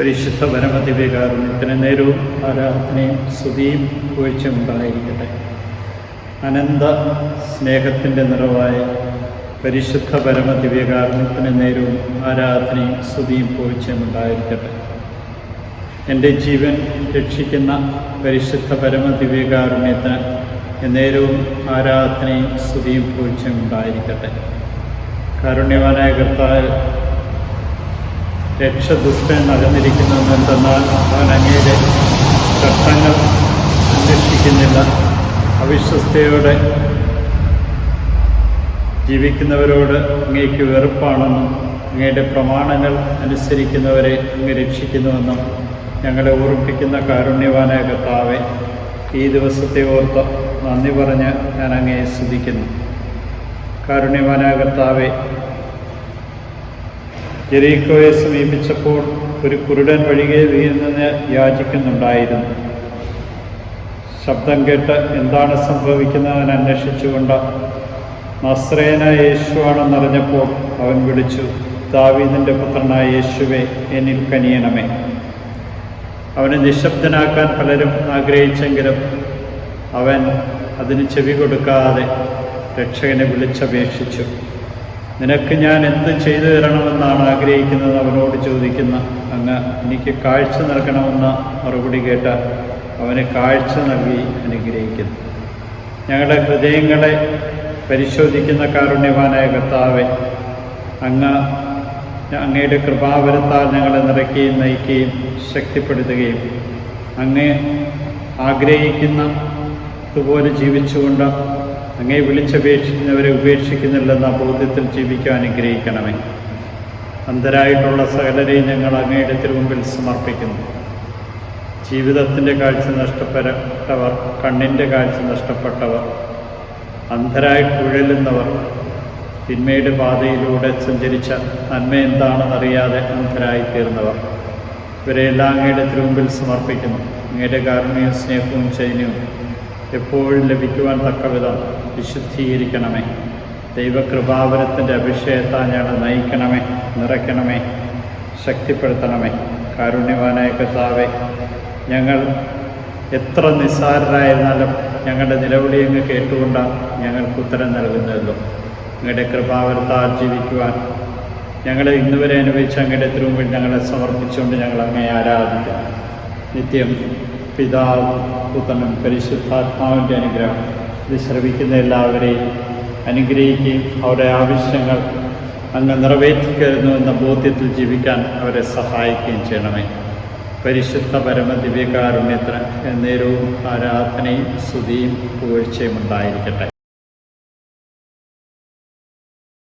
പരിശുദ്ധ പരമദിവ്യകാരുണ്യത്തിന് നേരവും ആരാധനയും സ്തുതിയും ഉണ്ടായിരിക്കട്ടെ. അനന്ത സ്നേഹത്തിന്റെ നിറവായ പരിശുദ്ധ പരമദിവ്യകാരുണ്യത്തിന് നേരവും ആരാധനയും സ്തുതിയും പൂഴ്ചയുണ്ടായിരിക്കട്ടെ എന്റെ ജീവൻ രക്ഷിക്കുന്ന പരിശുദ്ധ പരമദിവ്യകാരുണ്യത്തിന് എന്നേരവും ആരാധനയും സ്തുതിയും പൂഴ്ചയുണ്ടായിരിക്കട്ടെ കാരുണ്യവാനായ കർത്താവ് രക്ഷദുഷ്ടൻ അകന്നിരിക്കുന്നുവെന്തെന്നാൽ അവൻ അങ്ങയുടെ ചട്ടങ്ങൾ സംരക്ഷിക്കുന്നില്ല അവിശ്വസ്തയോടെ ജീവിക്കുന്നവരോട് അങ്ങേക്ക് വെറുപ്പാണെന്നും അങ്ങയുടെ പ്രമാണങ്ങൾ അനുസരിക്കുന്നവരെ അങ്ങ് രക്ഷിക്കുന്നുവെന്നും ഞങ്ങളെ ഓർമ്മിപ്പിക്കുന്ന കാരുണ്യവാനായ കർത്താവെ ഈ ദിവസത്തെ ഓർത്ത് നന്ദി പറഞ്ഞ് ഞാൻ അങ്ങയെ സ്തുതിക്കുന്നു. കാരുണ്യവാനായ കർത്താവെ ജെറീക്കോയെ സമീപിച്ചപ്പോൾ ഒരു കുരുടൻ വഴികെ വീഴുന്നതിന് യാചിക്കുന്നുണ്ടായിരുന്നു. ശബ്ദം കേട്ട് എന്താണ് സംഭവിക്കുന്നതെന്ന് അന്വേഷിച്ചുകൊണ്ട് നസ്രേന യേശുവാണെന്നറിഞ്ഞപ്പോൾ അവൻ വിളിച്ചു ദാവീദിന്റെ പുത്രനായ യേശുവെ എന്നിൽ കനിയണമേ. അവനെ നിശബ്ദനാക്കാൻ പലരും ആഗ്രഹിച്ചെങ്കിലും അവൻ അതിന് ചെവി കൊടുക്കാതെ രക്ഷകനെ വിളിച്ചപേക്ഷിച്ചു. നിനക്ക് ഞാൻ എന്ത് ചെയ്തു തരണമെന്നാണ് ആഗ്രഹിക്കുന്നത്? അവനോട് ചോദിക്കുന്ന അങ്ങ് എനിക്ക് കാഴ്ച നൽകണമെന്ന മറുപടി കേട്ട അവന് കാഴ്ച നൽകി അനുഗ്രഹിക്കുന്നു. ഞങ്ങളുടെ ഹൃദയങ്ങളെ പരിശോധിക്കുന്ന കാരുണ്യവാനായ കർത്താവെ അങ്ങ് അങ്ങയുടെ കൃപാവരത്താൽ ഞങ്ങളെ നിറയ്ക്കുകയും നയിക്കുകയും ശക്തിപ്പെടുത്തുകയും അങ്ങ് ആഗ്രഹിക്കുന്ന ഇതുപോലെ ജീവിച്ചുകൊണ്ട് അങ്ങേ വിളിച്ചപേക്ഷിക്കുന്നവരെ ഉപേക്ഷിക്കുന്നില്ലെന്ന ബോധ്യത്തിൽ ജീവിക്കാൻ അനുഗ്രഹിക്കണമേ. അന്തരായിട്ടുള്ള സകലരെയും ഞങ്ങൾ അങ്ങയുടെ തിരുമുമ്പിൽ സമർപ്പിക്കുന്നു. ജീവിതത്തിന്റെ കാഴ്ച നഷ്ടപ്പെട്ടവർ കണ്ണിന്റെ കാഴ്ച നഷ്ടപ്പെട്ടവർ അന്ധരായി കുഴലുന്നവർ തിന്മയുടെ പാതയിലൂടെ സഞ്ചരിച്ച നന്മ എന്താണെന്നറിയാതെ അന്ധരായി തീർന്നവർ ഇവരെല്ലാം അങ്ങയുടെ തിരുമുമ്പിൽ സമർപ്പിക്കുന്നു. അങ്ങയുടെ കാരുണ്യവും സ്നേഹവും ചൈന്യവും എപ്പോഴും ലഭിക്കുവാൻ തക്കവിധം വിശുദ്ധീകരിക്കണമേ. ദൈവകൃപാവരത്തിന്റെ അഭിഷേകത്താൽ ഞങ്ങളെ നയിക്കണമേ നിറയ്ക്കണമേ ശക്തിപ്പെടുത്തണമേ. കാരുണ്യവാനായ കർത്താവെ ഞങ്ങൾ എത്ര നിസ്സാരരായിരുന്നാലും ഞങ്ങളുടെ നിലവിളി അങ്ങ് കേട്ടുകൊണ്ടാണ് ഞങ്ങൾക്ക് ഉത്തരം നൽകുന്നതല്ലോ അങ്ങയുടെ കൃപാവരത്താൽ ജീവിക്കുവാൻ ഞങ്ങളെ ഇന്നുവരെ അനുഭവിച്ച അങ്ങയുടെ തിരുമുമ്പിൽ ഞങ്ങളെ സമർപ്പിച്ചുകൊണ്ട് ഞങ്ങൾ അങ്ങേ ആരാധിക്കും നിത്യം പിതാവ് പുത്രനും പരിശുദ്ധാത്മാവിന്റെ അനുഗ്രഹം. ഇത് ശ്രവിക്കുന്ന എല്ലാവരെയും അനുഗ്രഹിക്കുകയും അവരുടെ ആവശ്യങ്ങൾ അങ്ങ് നിറവേറ്റിക്കരുന്നു എന്ന ബോധ്യത്തിൽ ജീവിക്കാൻ അവരെ സഹായിക്കുകയും ചെയ്യണമേ. പരിശുദ്ധ പരമ ദിവ്യകാരുണ്യത്തിന് എന്നേരവും ആരാധനയും സ്തുതിയും പുകഴ്ചയും ഉണ്ടായിരിക്കട്ടെ.